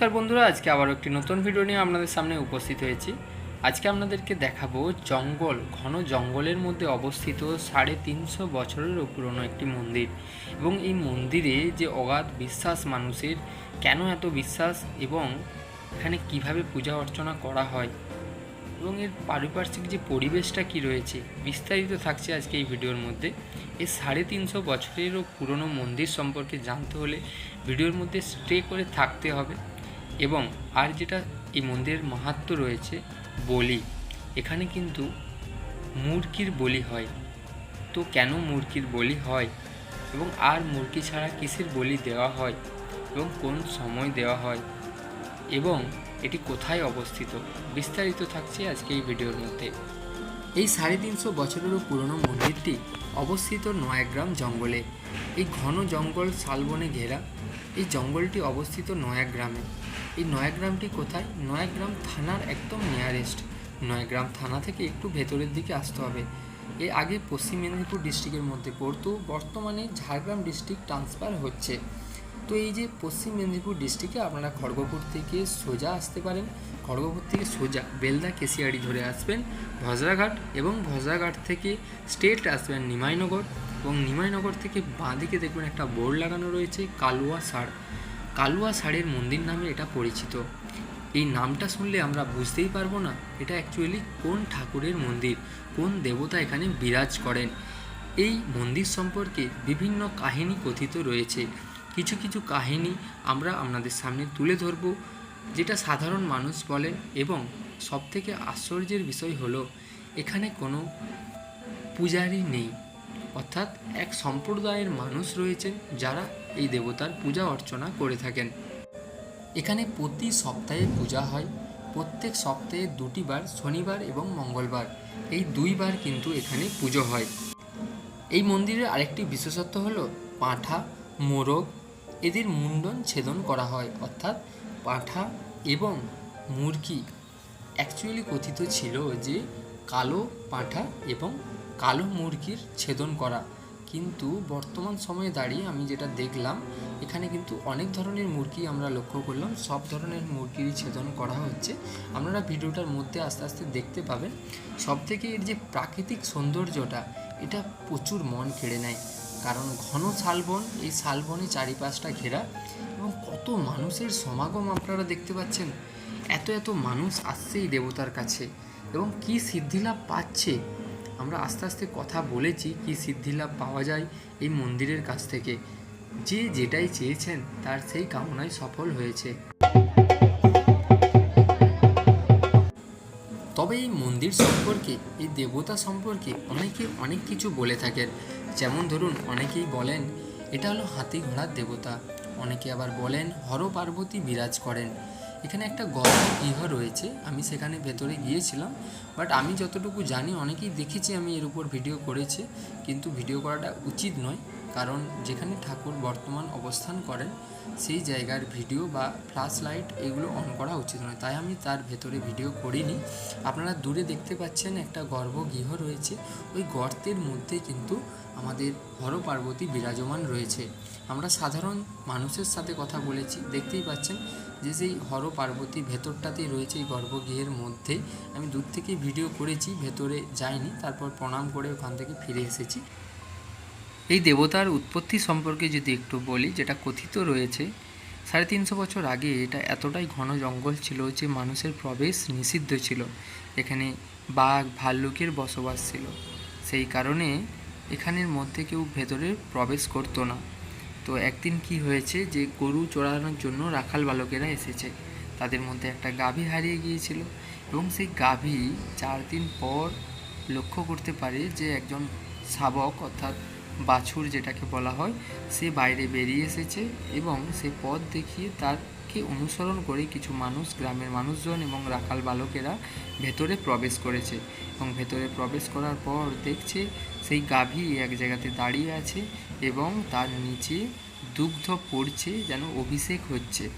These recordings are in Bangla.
নমস্কার বন্ধুরা, আজকে আবার একটি নতুন ভিডিও নিয়ে আপনাদের সামনে উপস্থিত হয়েছি। আজকে আপনাদেরকে দেখাবো জঙ্গল, ঘন জঙ্গলের মধ্যে অবস্থিত সাড়ে তিনশো বছরেরও পুরনো একটি মন্দির। এবং এই মন্দিরে যে অগাধ বিশ্বাস মানুষের, কেন এত বিশ্বাস এবং এখানে কীভাবে পূজা অর্চনা করা হয় এবং এর পারিপার্শ্বিক যে পরিবেশটা কি রয়েছে, বিস্তারিত থাকছে আজকে এই ভিডিওর মধ্যে। এই সাড়ে তিনশো বছরেরও পুরনো মন্দির সম্পর্কে জানতে হলে ভিডিওর মধ্যে স্টে করে থাকতে হবে। এবং আর যেটা এই মন্দিরের মাহাত্ম রয়েছে, বলি। এখানে কিন্তু মুরগির বলি হয়। তো কেন মুরগির বলি হয়? এবং আর মুরগি ছাড়া কিসের বলি দেওয়া হয়? এবং কোন সময় দেওয়া হয়? এবং এটি কোথায় অবস্থিত? বিস্তারিত থাকছে আজকে এই ভিডিওর মধ্যে। এই সাড়ে তিনশো বছরেরও পুরনো মন্দিরটি অবস্থিত নয়াগ্রাম জঙ্গলে। এই ঘন জঙ্গল শালবনে ঘেরা, এই জঙ্গলটি অবস্থিত নয়াগ্রামে। এই নয়াগ্রামটি কোথায়? নয়াগ্রাম থানার একদম নিয়ারেস্ট নয়াগ্রাম থানা থেকে একটু ভেতরের দিকে আসতে হবে। এর আগে পশ্চিম মেদিনীপুর ডিস্ট্রিক্টের মধ্যে পড়তো, বর্তমানে ঝাড়গ্রাম ডিস্ট্রিক্ট ট্রান্সফার হচ্ছে। তো এই যে পশ্চিম মেদিনীপুর ডিস্ট্রিক্টে আপনারা খড়গপুর থেকে সোজা আসতে পারেন। খড়গপুর থেকে সোজা বেলদা কেশিয়াড়ি ধরে আসবেন, ভজরাঘাট এবং ভজরাঘাট থেকে স্টেট আসবেন নিমাইনগর। এবং নিমাইনগর থেকে বাঁদিকে দেখবেন একটা বোর্ড লাগানো রয়েছে, কালুয়া সাড় কালুয়া সাড়ের মন্দির নামে এটা পরিচিত। এই নামটা শুনলে আমরা বুঝতেই পারব না, এটা অ্যাকচুয়ালি কোন ঠাকুরের মন্দির, কোন দেবতা এখানে বিরাজ করেন। এই মন্দির সম্পর্কে বিভিন্ন কাহিনী কথিত রয়েছে। কিছু কিছু কাহিনী আমরা আপনাদের সামনে তুলে ধরব, যেটা সাধারণ মানুষ বলেন এবং সবথেকে আশ্চর্যের বিষয় হলো, এখানে কোনো পূজারি নেই। অর্থাৎ এক সম্প্রদায়ের মানুষ রয়েছেন যারা এই দেবতার পূজা অর্চনা করে থাকেন। এখানে প্রতি সপ্তাহে পূজা হয়। প্রত্যেক সপ্তাহে দুটি বার, শনিবার এবং মঙ্গলবার। এই দুইবার কিন্তু এখানে পুজো হয়। এই মন্দিরের আরেকটি বিশেষত্ব হলো পাঁঠা, মোরগ, এদের মুন্ডন ছেদন করা হয়। অর্থাৎ পাঁঠা এবং মুরগি অ্যাকচুয়ালি কথিত ছিল যে কালো পাঁঠা এবং কালো মুরগির ছেদন করা। কিন্তু বর্তমান সময়ে দাঁড়িয়ে আমি যেটা দেখলাম, এখানে কিন্তু অনেক ধরনের মুরগি আমরা লক্ষ্য করলাম, সব ধরনের মুরগিরই ছেদন করা হচ্ছে। আপনারা ভিডিওটার মধ্যে আস্তে আস্তে দেখতে পাবেন সব থেকে এর যে প্রাকৃতিক সৌন্দর্যটা, এটা প্রচুর মন কেড়ে নেয়। কারণ ঘন শালবন, এই শালবনে চারিপাশটা ঘেরা এবং কত মানুষের সমাগম আপনারা দেখতে পাচ্ছেন। এত এত মানুষ আসছে এই দেবতার কাছে এবং কি সিদ্ধিলাভ পাচ্ছে আমরা আস্তে আস্তে কথা বলেছি কি সিদ্ধিলাভ পাওয়া যায় এই মন্দিরের কাছ থেকে। যে যেটাই চেয়েছেন, তার সেই কামনায় সফল হয়েছে। তবে এই মন্দির সম্পর্কে, এই দেবতা সম্পর্কে অনেকে অনেক কিছু বলে থাকেন। যেমন ধরুন, অনেকেই বলেন, এটা হলো হাতি ঘোড়ার দেবতা। অনেকে আবার বলেন হর পার্বতী বিরাজ করেন। এখানে একটা গল্প গৃহ রয়েছে, আমি সেখানে ভেতরে গিয়েছিলাম বাট আমি যতটুকু জানি, অনেকেই দেখেছি আমি এর উপর ভিডিও করেছি, কিন্তু ভিডিও করাটা উচিত নয়। কারণ যেখানে ঠাকুর বর্তমান অবস্থান করেন সেই জায়গার ভিডিও বা ফ্ল্যাশ লাইট এগুলো অন করা উচিত নয়। তাই আমি তার ভেতরে ভিডিও করিনি। আপনারা দূরে দেখতে পাচ্ছেন একটা গর্ভগৃহ রয়েছে। ওই গর্তের মধ্যে কিন্তু আমাদের হর পার্বতী বিরাজমান রয়েছে। আমরা সাধারণ মানুষের সাথে কথা বলেছি, দেখতেই পাচ্ছেন যে সেই হর পার্বতী ভেতরটাতেই রয়েছে এই গর্ভগৃহের মধ্যে। আমি দূর থেকেই ভিডিও করেছি, ভেতরে যাইনি, তারপর প্রণাম করে ওখান থেকে ফিরে এসেছি। এই দেবতার উৎপত্তি সম্পর্কে যদি একটু বলি, যেটা কথিত রয়েছে, সাড়ে তিনশো বছর আগে এটা এতটাই ঘন জঙ্গল ছিল যে মানুষের প্রবেশ নিষিদ্ধ ছিল। এখানে বাঘ, ভাল্লুকের বসবাস ছিল। সেই কারণে এখানের মধ্যে কেউ ভেতরে প্রবেশ করতো না। তো একদিন কি হয়েছে যে গরু চড়ানোর জন্য রাখাল বালকেরা এসেছে। তাদের মধ্যে একটা গাভী হারিয়ে গিয়েছিল এবং সেই গাভী চার দিন পর লক্ষ্য করতে পারে যে একজন শাবক, অর্থাৎ বাছুর যেটাকে বলা হয়, সে বাইরে বেরিয়ে এসেছে এবং সে পথ দেখিয়ে তারকে অনুসরণ করে কিছু মানুষ, গ্রামের মানুষজন এবং রাখাল বালকেরা ভেতরে প্রবেশ করেছে এবং ভেতরে প্রবেশ করার পর দেখছে সেই গাভী এক জায়গাতে দাঁড়িয়ে আছে এবং তার নিচে দুগ্ধ পড়ছে যেন অভিষেক হচ্ছে।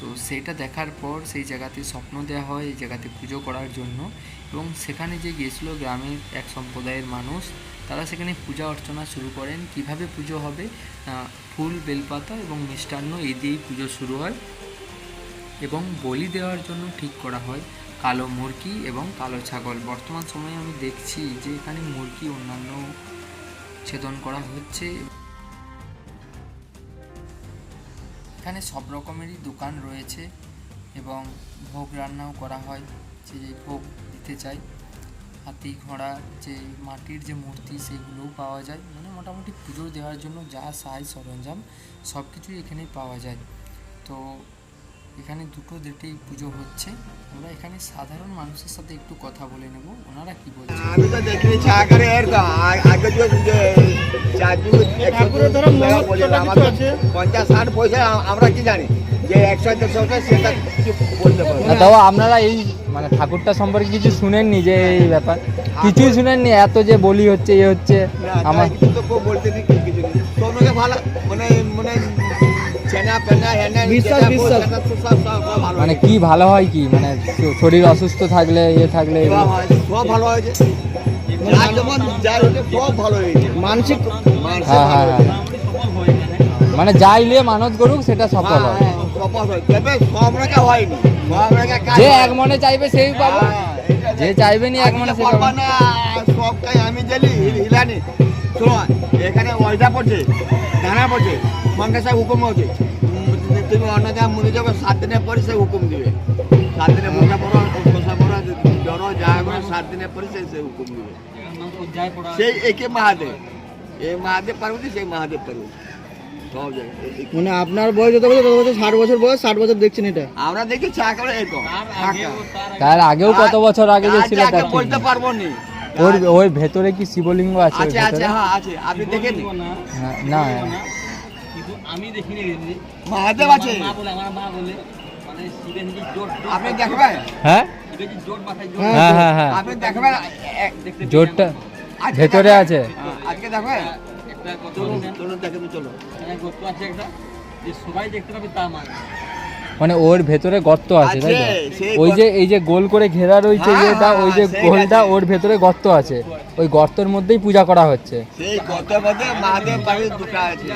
তো সেটা দেখার পর সেই জায়গাতে স্বপ্ন দেওয়া হয়, এই জায়গাতে পুজো করার জন্য। এবং সেখানে যে গিয়েছিল গ্রামের এক সম্প্রদায়ের মানুষ, তারা সেখানে পূজা অর্চনা শুরু করেন। কীভাবে পুজো হবে? ফুল, বেলপাতা এবং মিষ্টান্ন এই দিয়েই পুজো শুরু হয়। এবং বলি দেওয়ার জন্য ঠিক করা হয় কালো মুরগি এবং কালো ছাগল। বর্তমান সময়ে আমি দেখছি যে এখানে মুরগি অন্যান্য ছেদন করা হচ্ছে। এখানে সব রকমেরই দোকান রয়েছে এবং ভোগ রান্নাও করা হয়, যে যে ভোগ দিতে চাই। হাতি, ঘোড়া, যে মাটির যে মূর্তি, সেগুলোও পাওয়া যায়। মানে মোটামুটি পুজো দেওয়ার জন্য যা সাহায্য সরঞ্জাম সব কিছুই এখানে পাওয়া যায়। তো এখানে দুটো ডেটেই পুজো হচ্ছে আমরা এখানে সাধারণ মানুষের সাথে একটু কথা বলে নেব। ওনারা কি বলছে আমি তো দেখিনি চা করে এরকম আ- আগে যে যে একশো টাকা বলি আমাদের পঞ্চাশ ষাট পয়সা আমরা কি জানি? যে একশো দেড়শো টাকা সেটা কিছু বলতে পারব? না, তাও আপনারা এই মানে ঠাকুরটা সম্পর্কে কিছু শুনেননি যে এই ব্যাপার? কিছুই শুনেননি এত যে বলি হচ্ছে এ হচ্ছে আমার তো কেউ বলতে নেই কিছু নেই তোমাকে ভালো মানে মানে বিশ্বাস, বিশ্বাস। সব সব সব মানে কি ভালো হয় কি? মানে শরীর অসুস্থ থাকলে ইয়ে থাকলে সব ভালো সব মানসিক হ্যাঁ হ্যাঁ হ্যাঁ। মানে যাইলে মানত করুক সেটা সফল হ্যাঁ, হয়। হ্যাঁ, সব সব যে এক মনে চাইবে সেই পাবো। হ্যাঁ, যে দেখ। চাইবেনি এক মনে তো সে না, সবটাই আমি জেলি হিলানি। শোনো এখানে ওইটা পড়ছে ধানা পড়ছে মঙ্গেশা হুকুম হচ্ছে। তুমি অন্য যা মনে যাবে সাত দিনের পরে সে হুকুম দিবে। সাত দিনের মোটা পড়ো খোসা পড়ো জ্বর যা করে সাত দিনের পরে সে সে হুকুম দিবে। সেই একে মহাদেব। এই মহাদেব পার্বতী সেই মহাদেব পার্বতী। জায়গায় মানে আপনার বয়স যত বছর তত বছর ষাট বছর বয়স ষাট বছর দেখছেন এটা? আমরা দেখি চা করে তার আগেও কত বছর আগে যে ছিল বলতে। পারব নি। ওর ওই ভেতরে কি শিবলিঙ্গ আছে আছে আছে হ্যাঁ আছে আপনি দেখেন হ্যাঁ, না কিন্তু আমি দেখিনি মহাদেব আছে। মা বলে আমার মা বলে মানে শিবের জোট আপনি দেখবেন? হ্যাঁ? জোট মাথায় জোট হ্যাঁ হ্যাঁ হ্যাঁ। আপনি দেখবেন এ- আজকে ভেতরে আছে। হ্যাঁ, আজকে দেখবেন? একটা কত দেখেন চলো। আছে একটা। যে সবাই দেখতে পাবে তা মান। মানে ওর ভেতরে গর্ত আছে তাই তো? ওই যে এই যে গোল করে ঘেরা রয়েছে হ্যাঁ, যেটা হ্যাঁ, ওই যে গোলটা ওর ভেতরে গর্ত আছে। ওই গর্তের মধ্যেই পূজা করা হচ্ছে। সেই গত মধ্যে মহাদেব বাড়ির দুটো আছে।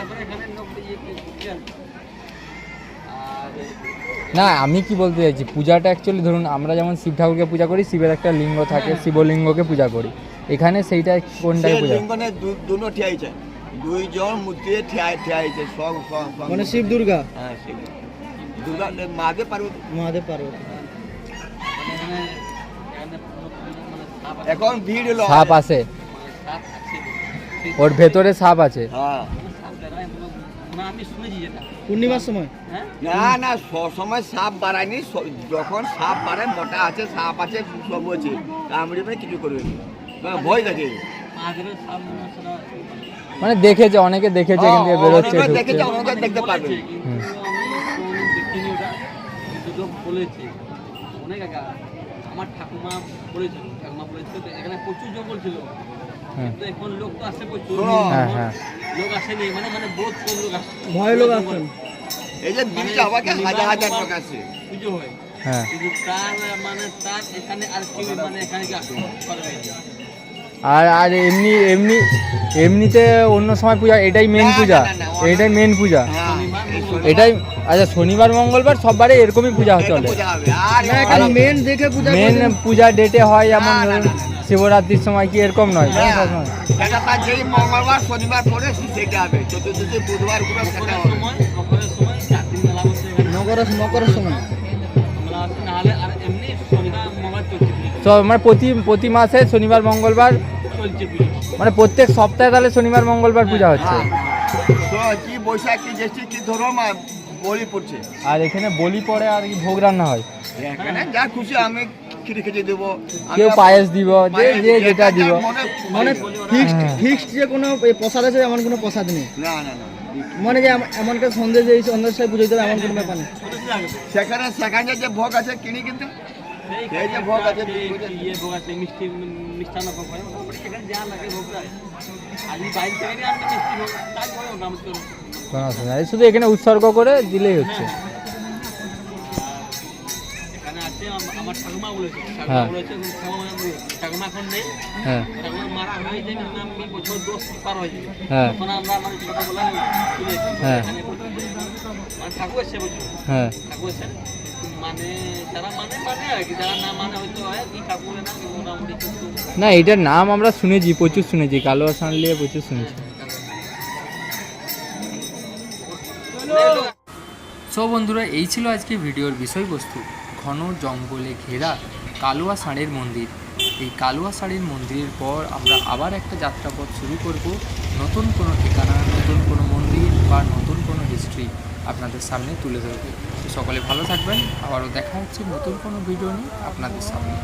না আমি কি বলতে চাইছি? পূজাটা অ্যাকচুয়ালি ধরুন আমরা যেমন শিব ঠাকুরকে পূজা করি শিবের একটা লিঙ্গ থাকে শিবলিঙ্গকে পূজা করি। এখানে সেইটা কোনটাকে পূজা? লিঙ্গনে দুটো ঠিয়াইছে। দুইজন মূর্তি ঠিয়া ঠিয়াইছে সব। মানে শিব দুর্গা? হ্যাঁ শিব। দুর্গা মহাদেব পার্বতী। মহাদেব পার্বতী। মানে এখানে ভিড় হলো সাপ আছে। ওর ভেতরে সাপ আছে। হ্যাঁ। না পূর্ণিমার সময়? হ্যাঁ না না সময় সাপ বাড়ায়নি। যখন সাপ বাড়ায় মোটা আছে সাপ আছে সব আছে। কামড়িবে কিছু করবে। না না, ভয় থাকে মাঝের সাপ মনে দেখেছে অনেকে দেখেছে ও, বেরোচ্ছে দেখেছে, অনেকে দেখতে পারবে কিন্তু হুম। আমি কোনোদিন দেখিনি ওটা কিন্তু লোক বলেছে। অনেক আগে আমার ঠাকুমা বলেছিল ঠাকুমা বলেছিল এখানে প্রচুর জঙ্গল ছিল। হ্যাঁ। কিন্তু এখন লোক তো আসে প্রচুর। হ্যাঁ, হ্যাঁ। লোক আসেনি মানে মানে বহুত কম লোক আসে ভয় লোক আসছেন এই যে ব্রিজটা আমাকে হাজার হাজার লোক আছে পুজো হয়। কিন্তু তার মানে তার এখানে আর কেউ মানে এখানে কি আসে আর আর এমনি এমনি এমনিতে অন্য সময় পূজা এটাই মেন পূজা। এটাই মেন পূজা। এটাই আচ্ছা শনিবার মঙ্গলবার সববারে এরকমই পূজা চলে। মেন দেখে পূজা মেন পূজা ডেটে হয় যেমন না, না, ধরুন না, না। শিবরাত্রির সময় কি এরকম নয়? হ্যাঁ, মঙ্গলবার শনিবার পরে সেটা হবে। চতুর্দশী বুধবার মকর সময়। এমনি মানে প্রতি প্রতি মাসে শনিবার মঙ্গলবার মানে প্রত্যেক সপ্তাহে তাহলে শনিবার মঙ্গলবার পূজা হচ্ছে। হ্যাঁ। কি বৈশাখ কি জ্যৈষ্ঠ কি ধরো মা বলি পড়ছে। আর এখানে বলি পড়ে আর কি ভোগ রান্না হয়। এখানে যা খুশি আমি দেবো। কেউ পায়েস দিব যে পায়েস যে যেটা দিব। মানে ফিক্সড হ্যাঁ। ফিক্সড যে কোনো প্রসাদ আছে এমন কোনো প্রসাদ নেই। না না না মানে যে এম- এমন একটা সন্দেশ যে এই সন্দেশ পুজো দিতে এমন কোনো ব্যাপার নেই। সেখানে সেখানে যে ভোগ আছে কিনি কিন্তু। এই যে ভোগ আছে ইয়ে ভোগ আছে। মিষ্টি মিষ্টান্ন ভোগ হয়। মোটামুটি সেখানে যা লাগে ভোগ হয় আমি বাইরে থেকে নিয়ে আসলে মিষ্টি ভোগ তাই হয় ওটা আমি তো কোনো অসুবিধা নেই। শুধু এখানে উৎসর্গ করে দিলেই হচ্ছে। এখানে আছে আমার ঠাকুমা বলেছে। ঠাকুমা হ্যাঁ। বলেছে এবং ঠাকুমা ঠাকুমা এখন নেই। হ্যাঁ। ঠাকুমা মারা হয়ে যাবে বছর দশ পার হয়ে যাবে হ্যাঁ। তখন আমরা মানে হ্যাঁ। মানে ঠাকুর এসে বলছিল হ্যাঁ। ঠাকুর এসে মানে যারা মানে মানে আর কি যারা না মানে হয়তো হয় কি ঠাকুরের নাম মোটামুটি কিন্তু না এটার নাম আমরা শুনেছি প্রচুর শুনেছি কালো আসান নিয়ে প্রচুর শুনেছি। সো বন্ধুরা এই ছিল আজকে ভিডিওর বিষয়বস্তু। ঘন জঙ্গলে ঘেরা কালুয়া ষাঁড়ের মন্দির। এই কালুয়া ষাঁড়ের মন্দিরের পর আমরা আবার একটা যাত্রাপথ শুরু করব। নতুন কোনো ঠিকানা নতুন কোনো মন্দির বা নতুন কোনো হিস্ট্রি আপনাদের সামনে তুলে ধরবো। সকলে ভালো থাকবেন। আবারও দেখা হচ্ছে নতুন কোনো ভিডিও নিয়ে আপনাদের সামনে।